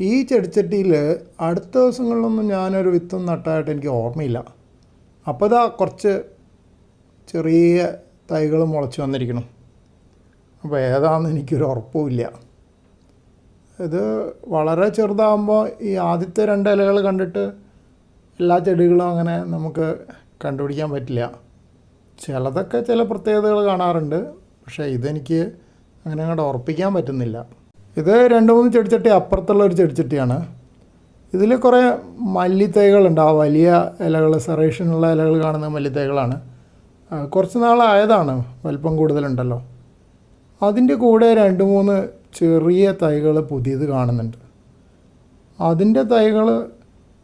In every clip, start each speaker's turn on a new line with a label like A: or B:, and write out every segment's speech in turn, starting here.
A: ഈ ചെടിച്ചട്ടിയിൽ അടുത്ത ദിവസങ്ങളിലൊന്നും ഞാനൊരു വിത്തും നട്ടതായിട്ട് എനിക്ക് ഓർമ്മയില്ല. അപ്പോൾ ഇതാ കുറച്ച് ചെറിയ തൈകൾ മുളച്ച് വന്നിരിക്കണം അപ്പോൾ ഏതാണെന്ന് എനിക്കൊരു ഉറപ്പുമില്ല ഇത് വളരെ ചെറുതാകുമ്പോൾ ഈ ആദ്യത്തെ രണ്ട് ഇലകൾ കണ്ടിട്ട് എല്ലാ ചെടികളും അങ്ങനെ നമുക്ക് കണ്ടുപിടിക്കാൻ പറ്റില്ല. ചിലതൊക്കെ ചില പ്രത്യേകതകൾ കാണാറുണ്ട്. പക്ഷേ ഇതെനിക്ക് അങ്ങനെ അങ്ങോട്ട് ഉറപ്പിക്കാൻ പറ്റുന്നില്ല. ഇത് രണ്ട് മൂന്ന് ചെടിച്ചട്ടി അപ്പുറത്തുള്ള ഒരു ചെടിച്ചട്ടിയാണ്. ഇതിൽ കുറേ മല്ലിത്തൈകളുണ്ട് ആ വലിയ ഇലകൾ സെറേഷനുള്ള ഇലകൾ കാണുന്ന മല്ലിത്തൈകളാണ്. കുറച്ച് നാളായതാണ് വലിപ്പം കൂടുതലുണ്ടല്ലോ. അതിന്റെ കൂടെ രണ്ട് മൂന്ന് ചെറിയ തൈകൾ പുതിയത് കാണുന്നുണ്ട്. അതിന്റെ തൈകൾ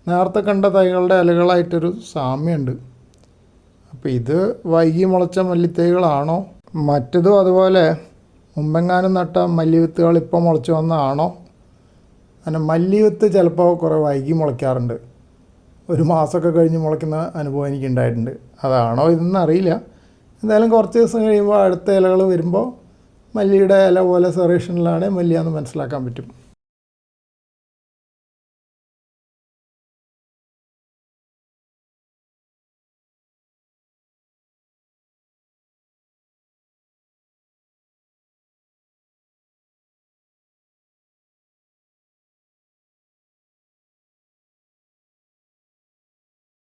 A: നേരത്തെ കണ്ട തൈകളുടെ ഇലകളായിട്ടൊരു സാമ്യമുണ്ട്. അപ്പോൾ ഇത് വൈകി മുളച്ച മല്ലിത്തൈകളാണോ? മറ്റതും അതുപോലെ മുമ്പെങ്ങാനും നട്ട മല്ലിവിത്തുകൾ ഇപ്പോൾ മുളച്ചു വന്നതാണോ അങ്ങനെ മല്ലിവിത്ത് ചിലപ്പോൾ കുറേ വൈകി മുളയ്ക്കാറുണ്ട്. ഒരു മാസമൊക്കെ കഴിഞ്ഞ് മുളയ്ക്കുന്ന അനുഭവം എനിക്ക് ഉണ്ടായിട്ടുണ്ട് അതാണോ ഇതെന്ന് അറിയില്ല. എന്തായാലും കുറച്ച് ദിവസം കഴിയുമ്പോൾ അടുത്ത ഇലകൾ വരുമ്പോൾ മല്ലിയുടെ ഇല പോലെ സെറേഷനിലാണ് മല്ലിയാന്ന് മനസ്സിലാക്കാൻ പറ്റും.